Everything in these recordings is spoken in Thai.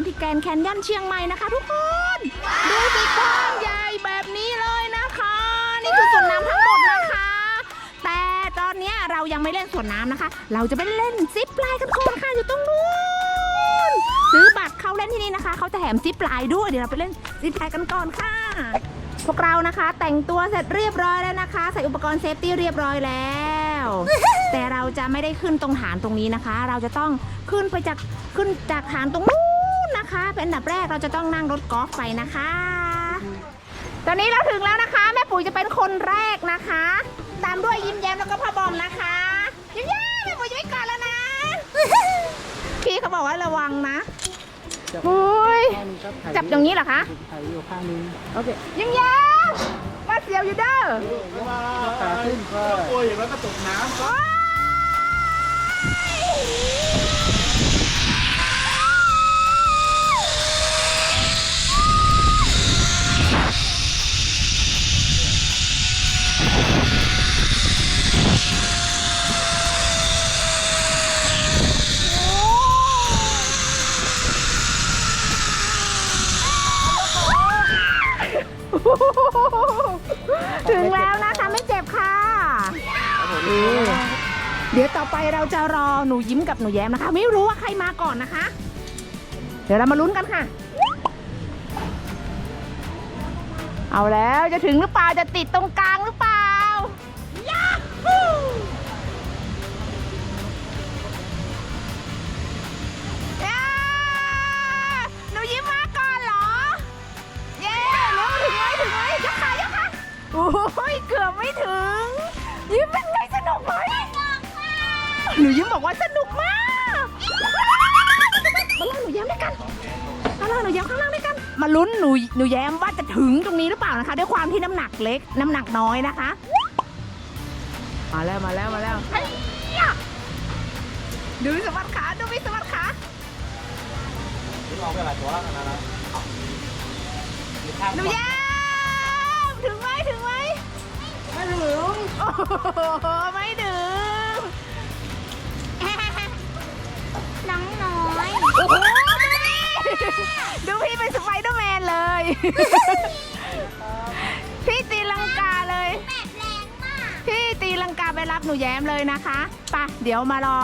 ำที่แกรนด์แคนยอนเชียงใหม่นะคะ ทุกคน ดูสิกว้างใหญ่แบบนี้เลยนะคะ นี่คือสวนน้ำทั้งหมดนะคะ แต่ตอนเนี้ยเรายังไม่เล่นสวนน้ำนะคะ เราจะไปเล่นซิปไลน์กันก่อนค่ะอยู่ตรงนู้นซื้อบัตรเข้าเล่นที่นี่นะคะเขาจะแถมซิปไลน์ด้วยเดี๋ยวเราไปเล่นซิปไลน์กันก่อนค่ะพวกเรานะคะ แต่งตัวเสร็จเรียบร้อยแล้วนะคะ ใส่อุปกรณ์เซฟตี้เรียบร้อยแล้ว แต่เราจะไม่ได้ขึ้นตรงฐานตรงนี้นะคะ เราจะต้องขึ้นไปจากขึ้นจากฐานตรงนู้นนะคะ เป็นอันดับแรกเราจะต้องนั่งรถกอล์ฟไปนะคะ ตอนนี้เราถึงแล้วนะคะ แม่ปุ๋ยจะเป็นคนแรกนะคะ ตามด้วยยิ้มแย้มแล้วก็พ่อบอมนะคะยิ้มแย้มแม่ปุ๋ยจะไม่ก่อนแล้วนะพี่เขาบอกว่าระวังนะโอ้ยจับอย่างนี้เหรอคะถ่ายอยู่ข้างนึงโอเคยิ้มแย้มว่า เสียวอยู่เด้อ ขาขึ้นก็โอ้ยอย่างนั้นก็ตกน้ำว้า ถึงแล้วนะคะไม่เจ็บค่ะเดี๋ยวต่อไปเราจะรอหนูยิ้มกับหนูแย้มนะคะ ไม่รู้ว่าใครมาก่อนนะคะ เดี๋ยวเรามาลุ้นกันค่ะ เอาแล้วจะถึงหรือเปล่าจะติดตรงกลางหรือเปล่า โอ้ยเกือบไม่ถึง ยิ้มเป็นไงสนุกไหมหนูยิ้มบอกว่าสนุกมากมาล่าหนูแย้มด้วยกันมาล่าหนูแย้มข้างล่างด้วยกัน มาลุ้นหนูหนูแย้มว่าจะถึงตรงนี้หรือเปล่านะคะ ด้วยความที่น้ำหนักเล็ก น้ำหนักน้อยนะคะ มาแล้วมาแล้วมาแล้วไอ้ยะดูวิสวัสดิ์ขาดูวิสวัสดิ์ขาเราไปหลายตัวแล้วนะนะหนูแย้ม โอ้โหไม่ถึงน้องน้อย โอ้โหดูพี่เป็นสไปเดอร์แมนเลย พี่ตีลังกาเลย แบบแรงมาก พี่ตีลังกาไปรับหนูแย้มเลยนะคะไปะเดี๋ยวมารอ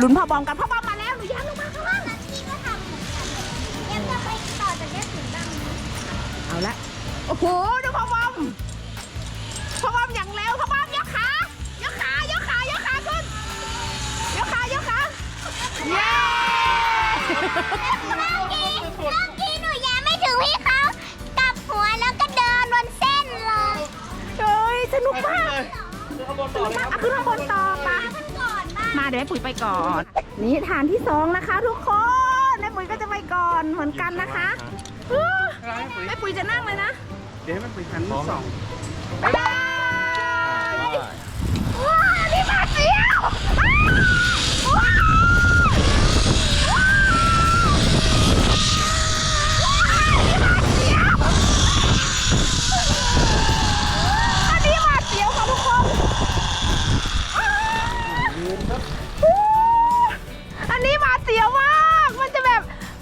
ลุ้นพ่อบอมกันพ่อบอมมาแล้วหนูแย้มลงมาข้างล่างแล้วพี่ก็ทำเหมือนกันยังจะไปต่อจากนี้ถึงบ้างไหมเอาละโอ้โหดูพ่อบอม กี้เมื่อกี้หนูยังไม่ถึงพี่เขากลับหัวแล้วก็เดินบนเส้นเลยเฮ้ยสนุกมากข้างบนต่อเลยครับอะขึ้นข้างบนต่อปะขึ้นก่อนบ้างมาเดี๋ยวแม่ปุ๋ยไปก่อน นี่ฐานที่สองนะคะ ทุกคนแม่ปุ๋ยก็จะไปก่อนเหมือนกันนะคะอื้อแม่ปุ๋ยจะนั่งเลยนะเดี๋ยวให้มันไปหันสองบ๊ายบายว้าวนี่มาเสียวว้าว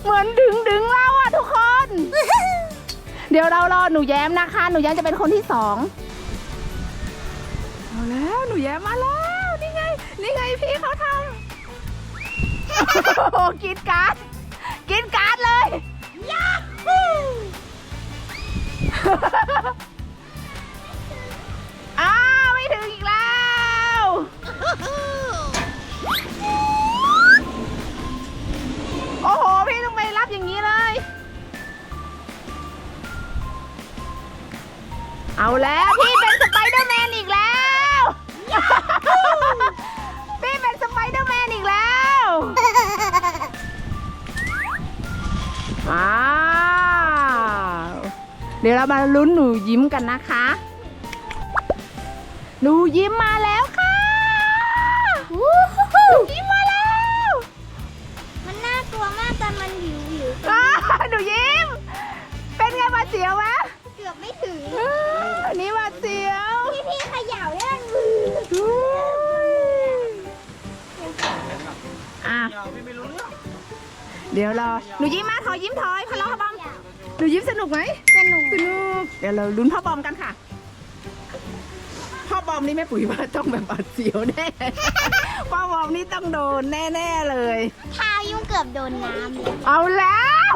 เหมือนดึงดึงเราอะทุกคน เดี๋ยวเรารอหนูแย้มนะคะ หนูแย้มจะเป็นคนที่สองเอาแล้วหนูแย้มมาแล้วนี่ไง นี่ไงพี่เขาทำโอ้โหกินการ์ดกินการ์ดเลยยาฮู เอาแล้วพี่เป็นสไปเดอร์แมนอีกแล้ว พี่เป็นสไปเดอร์แมนอีกแล้วอ้าวเดี๋ยวเรามาลุ้นหนูยิ้มกันนะคะ หนูยิ้มมาแล้ว เรื่องเดี๋ยวดี๋ยวรอหนูยิ้มมาถอยยิ้มถอยพะเลาะพะบอมหนูยิ้มสนุกไหมสนุกสนุกเดี๋ยวเราลุ้นพ่อบอมกันค่ะพ่อบอมนี่แม่ปุ๋ยว่าต้องแบบอัดเสียวแน่ พ่อบอมนี่ต้องโดนแน่ๆเลยเท้ายุ่งเกือบโดนน้ำเลยเอาแล้ว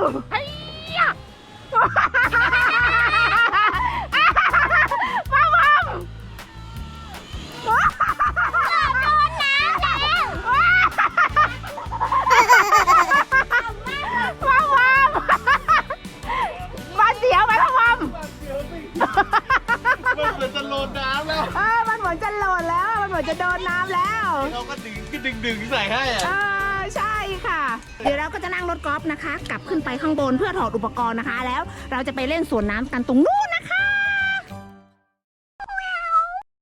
ก็ดึงดึงดึงใส่ให้อะเออใช่ค่ะ เดี๋ยวเราก็จะนั่งรถกอล์ฟนะคะ กลับขึ้นไปข้างบนเพื่อถอดอุปกรณ์นะคะ แล้วเราจะไปเล่นสวนน้ำกันตรงนู้น